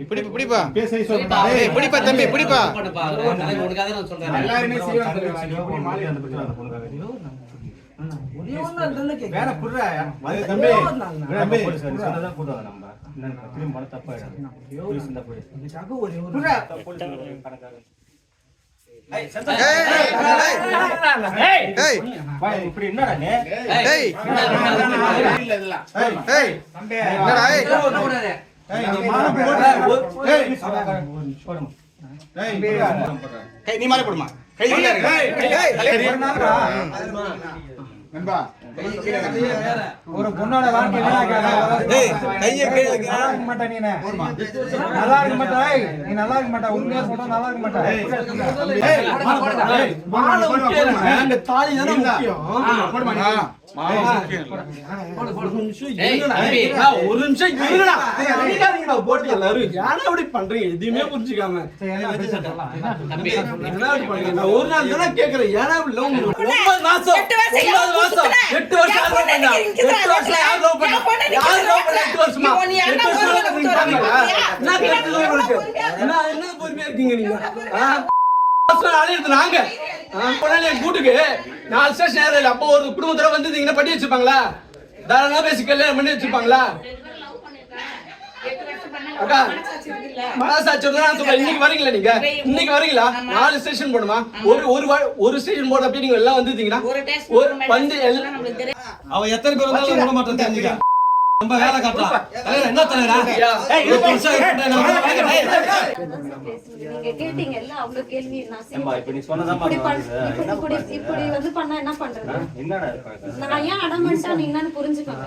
இப்படி இப்படிப்பா. இப்படிப்பா தம்பி இப்படிப்பா எல்லாருமே வேற புடுறா தம்பி தம்பி. போலீஸ் சொன்னதான் போடுவாங்க நம்ம. என்ன திரும்ப பண்ண தப்பாயிடும் போலீஸ் இருந்தா போலீஸ் புடுறா போலீஸ் கணக்காக. ஏய் ஏய் வா, இப்படி என்னடா நீ? போடு. போடுமா. கை நண்பா ஒரு பொண்ணோட வாழ்க்கை கையை. நல்லா இருக்க மாட்டா நீ நல்லா இருக்க மாட்டா நீ நல்லா இருக்க மாட்டா உண்மையா சொல்றா நல்லா இருக்க மாட்டா தாலி தானே முக்கியம். ஒரு நிமிஷம் போட்டு எல்லாரும். இப்படி பண்றீங்க? எதையுமே புரிஞ்சுக்காம. ஒரு நாள் தானே கேக்குறேன். ஒன்பது மாசம், என்ன பொறுமையா இருக்கீங்க? நீங்க? நாங்க. கூட்டுக்கு நாலு ஸ்டேஷன் அப்போ ஒரு குடும்பத்தோட வந்திருந்தீங்கன்னா பண்ணி வச்சிருப்பாங்களா? தாராளமா பேசி கல்யாணம் பண்ணி வச்சிருப்பாங்களா? அக்கா மனசாட்சி வந்து நான் சொல்றேன். இன்னைக்கு வரீங்களா நீங்க? இன்னைக்கு வரீங்களா? நாலு ஸ்டேஷன் போடுமா ஒரு ஒரு வா- ஒரு ஸ்டேஷன் போட அப்படியே நீங்க எல்லாம் வந்துட்டீங்கன்னா ஒரு வந்து அவ எத்தனை பேர் வந்தாலும் விட மாட்டேன் தெரிஞ்சுக்க. நம்ம வேலை காட்டலாம் என்ன தலைவரா? என்னன்னு புரிஞ்சுக்கோங்க.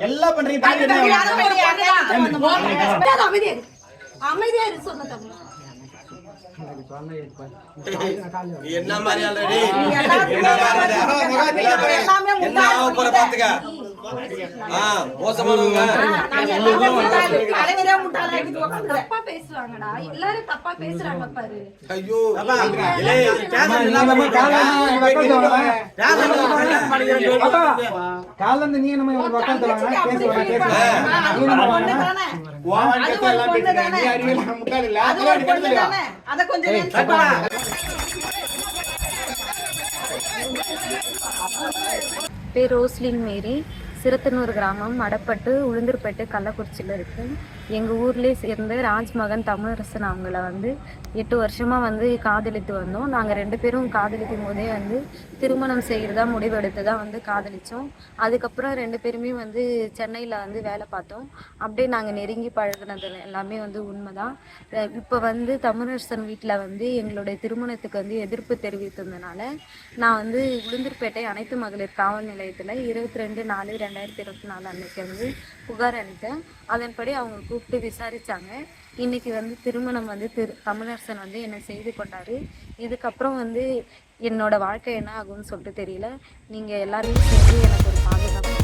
எல்லாம் பண்றீங்க அமைதியா இரு. சொன்ன தம்பி. என்ன மாதிரி என்ன ஆக போற பாத்துக்க நீ நம்ம பக்கம் அது கொஞ்சம் பாரு. ரோஸ்லின் மேரி. சிறுத்தனூர் கிராமம் மடப்பட்டு உளுந்தூர்பேட்டு கள்ளக்குறிச்சியில் இருக்கு. எங்கள் ஊர்லேயே சேர்ந்து ராஜ்மகன் தமிழரசன் அவங்கள வந்து எட்டு வருஷமாக வந்து காதலித்து வந்தோம். நாங்கள் ரெண்டு பேரும் காதலிக்கும் போதே வந்து திருமணம் செய்கிறதா முடிவெடுத்து தான் வந்து காதலித்தோம் அதுக்கப்புறம் ரெண்டு பேருமே வந்து சென்னையில் வந்து வேலை பார்த்தோம். அப்படியே நாங்கள் நெருங்கி பழகுனது எல்லாமே வந்து உண்மை தான் இப்போ வந்து தமிழரசன் வீட்டில் வந்து எங்களுடைய திருமணத்துக்கு வந்து எதிர்ப்பு தெரிவித்ததுனால நான் வந்து உளுந்தூர்பேட்டை அனைத்து மகளிர் காவல் நிலையத்தில் இருபத்தி ரெண்டு நாலு ரெண்டாயிரத்தி இருபத்தி நாலு அன்னைக்கு வந்து புகார் அளித்தேன். அதன்படி அவங்க கூப்பிட்டு விசாரித்தாங்க இன்னைக்கு வந்து திருமணம் வந்து திரு தமிழரசன் வந்து என்னை செய்து கொண்டார். இதுக்கப்புறம் வந்து என்னோட வாழ்க்கை என்ன ஆகும்னு சொல்லிட்டு தெரியல. நீங்கள் எல்லாருமே சேர்ந்து எனக்கு ஒரு பாதுகாப்பு